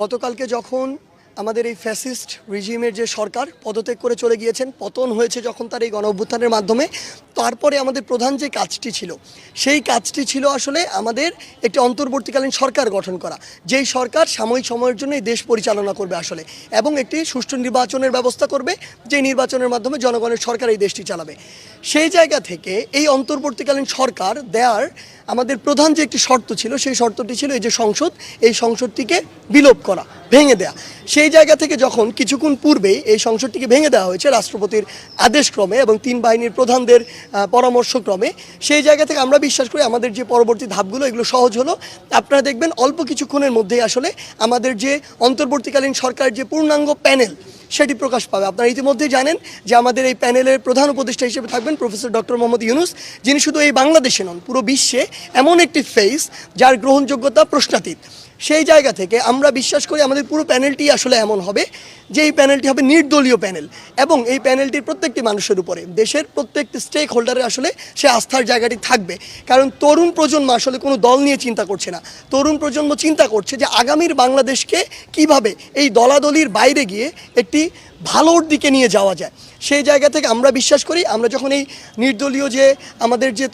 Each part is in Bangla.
গতকালকে যখন আমাদের এই ফ্যাসিস্ট রিজিমের যে সরকার পদত্যাগ করে চলে গিয়েছেন, পতন হয়েছে যখন তার এই গণ অভ্যুত্থানের মাধ্যমে, তারপরে আমাদের প্রধান যে কাজটি ছিল, সেই কাজটি ছিল আসলে আমাদের একটি অন্তর্বর্তীকালীন সরকার গঠন করা, যেই সরকার সাময়িক সময়ের জন্য এই দেশ পরিচালনা করবে আসলে, এবং একটি সুষ্ঠু নির্বাচনের ব্যবস্থা করবে যে নির্বাচনের মাধ্যমে জনগণের সরকার এই দেশটি চালাবে। সেই জায়গা থেকে এই অন্তর্বর্তীকালীন সরকার দেয়ার আমাদের প্রধান যে একটি শর্ত ছিল, সেই শর্তটি ছিল এই যে সংসদ, এই সংসদটিকে বিলোপ করা। ভেঙে দেয়া। সেই জায়গা থেকে যখন কিছুক্ষণ পূর্বেই এই সংসদটিকে ভেঙে দেওয়া হয়েছে রাষ্ট্রপতির আদেশক্রমে এবং তিন বাহিনীর প্রধানদের পরামর্শক্রমে, সেই জায়গা থেকে আমরা বিশ্বাস করি আমাদের যে পরবর্তী ধাপগুলো, এগুলো সহজ হলো। আপনারা দেখবেন অল্প কিছুক্ষণের মধ্যেই আসলে আমাদের যে অন্তর্বর্তীকালীন সরকারের যে পূর্ণাঙ্গ প্যানেল, সেটি প্রকাশ পাবে। আপনারা ইতিমধ্যেই জানেন যে আমাদের এই প্যানেলের প্রধান উপদেষ্টা হিসেবে থাকবেন প্রফেসর ডক্টর মোহাম্মদ ইউনুস, যিনি শুধু এই বাংলাদেশে নন, পুরো বিশ্বে এমন একটি ফেস যার গ্রহণযোগ্যতা প্রশ্নাতীত। সেই জায়গা থেকে আমরা বিশ্বাস করি আমাদের পুরো প্যানেলটি আসলে এমন হবে যে এই প্যানেলটি হবে নির্দলীয় প্যানেল এবং এই প্যানেলটির প্রত্যেকটি মানুষের উপরে। দেশের প্রত্যেকটি স্টেক হোল্ডারের আসলে সে আস্থার জায়গাটি থাকবে। কারণ তরুণ প্রজন্ম আসলে কোনো দল নিয়ে চিন্তা করছে না। তরুণ প্রজন্ম চিন্তা করছে যে আগামীর বাংলাদেশকে কীভাবে এই দলাদলির বাইরে গিয়ে একটি ভালোর দিকে নিয়ে যাওয়া যায়। সেই জায়গা থেকে আমরা বিশ্বাস করি, আমরা যখন এই নির্দলীয় যে আমাদের যে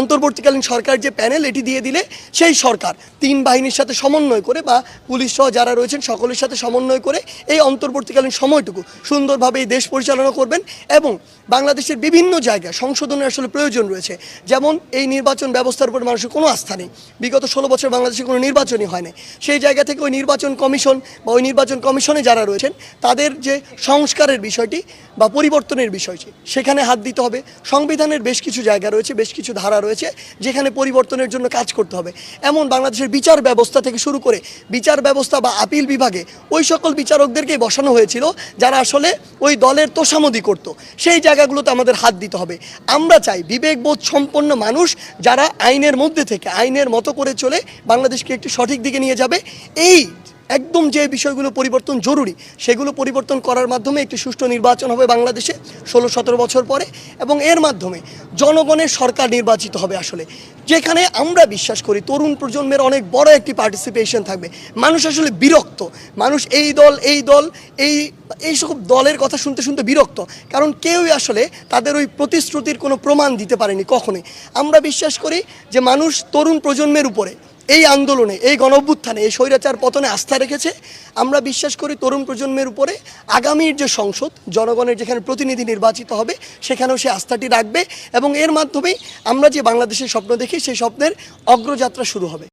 অন্তর্বর্তীকালীন সরকার যে প্যানেল এটি দিয়ে দিলে, সেই সরকার তিন বাহিনীর সাথে সমন্বয় করে বা পুলিশ সহ যারা রয়েছেন সকলের সাথে সমন্বয় করে এই অন্তর্বর্তীকালীন সময়টুকু সুন্দরভাবে এই দেশ পরিচালনা করবেন এবং বাংলাদেশের বিভিন্ন জায়গায় সংশোধনের আসলে প্রয়োজন রয়েছে। যেমন এই নির্বাচন ব্যবস্থার উপর মানুষের কোনো আস্থা নেই। বিগত ষোলো বছর বাংলাদেশে কোনো নির্বাচনই হয়নি সেই জায়গা থেকে ওই নির্বাচন কমিশন বা ওই নির্বাচন কমিশনে যারা রয়েছেন, তাদের যে সংস্কারের বিষয়টি বা পরিবর্তনের বিষয়টি, সেখানে হাত দিতে হবে। সংবিধানের বেশ কিছু জায়গা রয়েছে, বেশ কিছু ধারা রয়েছে, যেখানে পরিবর্তনের জন্য কাজ করতে হবে। এমন বাংলাদেশের বিচার ব্যবস্থা থেকে শুরু করে বিচার ব্যবস্থা বা আপিল বিভাগে ওই সকল বিচারকদেরকেই বসানো হয়েছিল, যারা আসলে ওই দলের তোষামদি করত। সেই জায়গাগুলোতে আমাদের হাত দিতে হবে। আমরা চাই বিবেকবোধ সম্পন্ন মানুষ যারা আইনের মধ্যে থেকে, আইনের মতো করে চলে বাংলাদেশকে একটি সঠিক দিকে নিয়ে যাবে। এই একদম যে বিষয়গুলো পরিবর্তন জরুরি, সেগুলো পরিবর্তন করার মাধ্যমে একটি সুষ্ঠু নির্বাচন হবে বাংলাদেশে ষোলো সতেরো বছর পরে এবং এর মাধ্যমে জনগণের সরকার নির্বাচিত হবে আসলে। যেখানে আমরা বিশ্বাস করি তরুণ প্রজন্মের অনেক বড় একটি পার্টিসিপেশন থাকবে। মানুষ আসলে বিরক্ত। মানুষ এই দল এই দল, এই এই সব দলের কথা শুনতে শুনতে বিরক্ত। কারণ কেউই আসলে তাদের ওই প্রতিশ্রুতির কোনো প্রমাণ দিতে পারেনি কখনোই। আমরা বিশ্বাস করি যে মানুষ তরুণ প্রজন্মের উপরে এই আন্দোলনে, এই গণ অভ্যুত্থানে এই স্বৈরাচার পতনে আস্থা রেখেছে। আমরা বিশ্বাস করি তরুণ প্রজন্মের উপরে আগামীর যে সংসদ, জনগণের যেখানে প্রতিনিধি নির্বাচিত হবে, সেখানেও সে আস্থাটি রাখবে এবং এর মাধ্যমেই আমরা যে বাংলাদেশের স্বপ্ন দেখি, সেই স্বপ্নের অগ্রযাত্রা শুরু হবে।